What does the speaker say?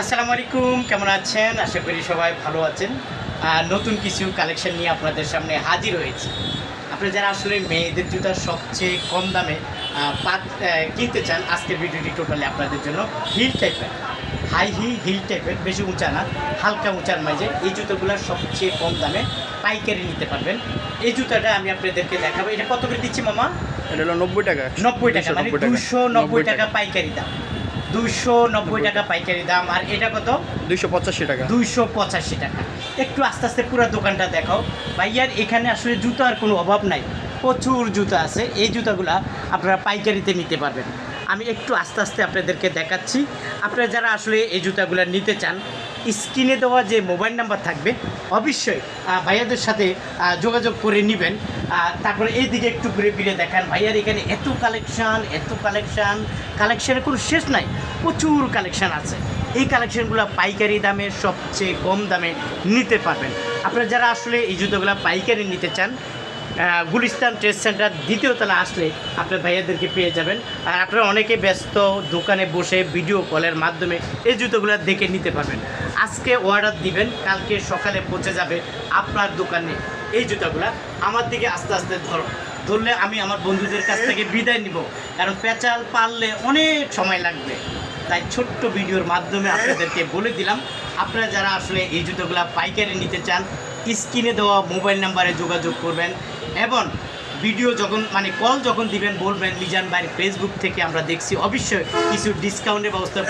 আসসালামু আলাইকুম কেমন আছেন? আশা করি সবাই ভালো আছেন। আর নতুন কিছু কালেকশন নিয়ে আপনাদের সামনে হাজির হয়েছে। আপনারা যারা আসলে মেয়েদের জুতা সবচেয়ে কম দামে পাত কিনতে চান আজকের ভিডিওটি টোটালি আপনাদের জন্য হিল টাইপের হাই হিল হিল টাইপের বেশি উঁচা না হালকা উঁচার মাঝে এই জুতোগুলো সবচেয়ে কম দামে পাইকারি নিতে পারবেন। এই জুতাটা আমি আপনাদেরকে দেখাবো। এটা কত করে দিচ্ছি মামা? এটা হলো নব্বই টাকা। নব্বই টাকা মানে দুশো নব্বই টাকা। পাইকারি দাম। দুশো নব্বই টাকা পাইকারি দাম আর এটা কত? দুইশো পঁচাশি টাকা। দুইশো পঁচাশি টাকা। একটু আস্তে আস্তে পুরো দোকানটা দেখাও। ভাইয়ার এখানে আসলে জুতার কোনো অভাব নাই। প্রচুর জুতো আছে। এই জুতাগুলা আপনারা পাইকারিতে নিতে পারবেন। আমি একটু আস্তে আস্তে আপনাদেরকে দেখাচ্ছি। আপনারা যারা আসলে এই জুতাগুলো নিতে চান, স্ক্রিনে দেওয়া যে মোবাইল নাম্বার থাকবে, অবশ্যই ভাইয়াদের সাথে যোগাযোগ করে নেবেন। তারপরে এই দিকে একটু ঘুরে ফিরে দেখান। ভাইয়ার এখানে এত কালেকশান এত কালেকশান। কালেকশানের কোনো শেষ নাই, প্রচুর কালেকশান আছে। এই কালেকশানগুলো পাইকারি দামে সবচেয়ে কম দামে নিতে পারবেন। আপনারা যারা আসলে এই জুতোগুলো পাইকারি নিতে চান গুলিস্তান ট্রেড সেন্টার দ্বিতীয় তলা আসলে আপনার ভাইয়াদেরকে পেয়ে যাবেন। আর আপনারা অনেকে ব্যস্ত দোকানে বসে ভিডিও কলের মাধ্যমে এই জুতোগুলো দেখে নিতে পারবেন। আজকে অর্ডার দিবেন, কালকে সকালে পৌঁছে যাবে আপনার দোকানে এই জুতোগুলো। আমার দিকে আস্তে আস্তে ধরো। ধরলে আমি আমার বন্ধুদের কাছ থেকে বিদায় নিব। কারণ পেঁচাল পারলে অনেক সময় লাগবে। তাই ছোট্ট ভিডিওর মাধ্যমে আপনাদেরকে বলে দিলাম, আপনারা যারা আসলে এই জুতোগুলো পাইকারি নিতে চান, স্ক্রিনে দেওয়া মোবাইল নাম্বারে যোগাযোগ করবেন। এবং ভিডিও যখন মানে কল যখন দিবেন, বলবেন লিজান ভাইয়ের ফেসবুক থেকে আমরা দেখছি। অবশ্যই কিছু ডিসকাউন্টের ব্যবস্থা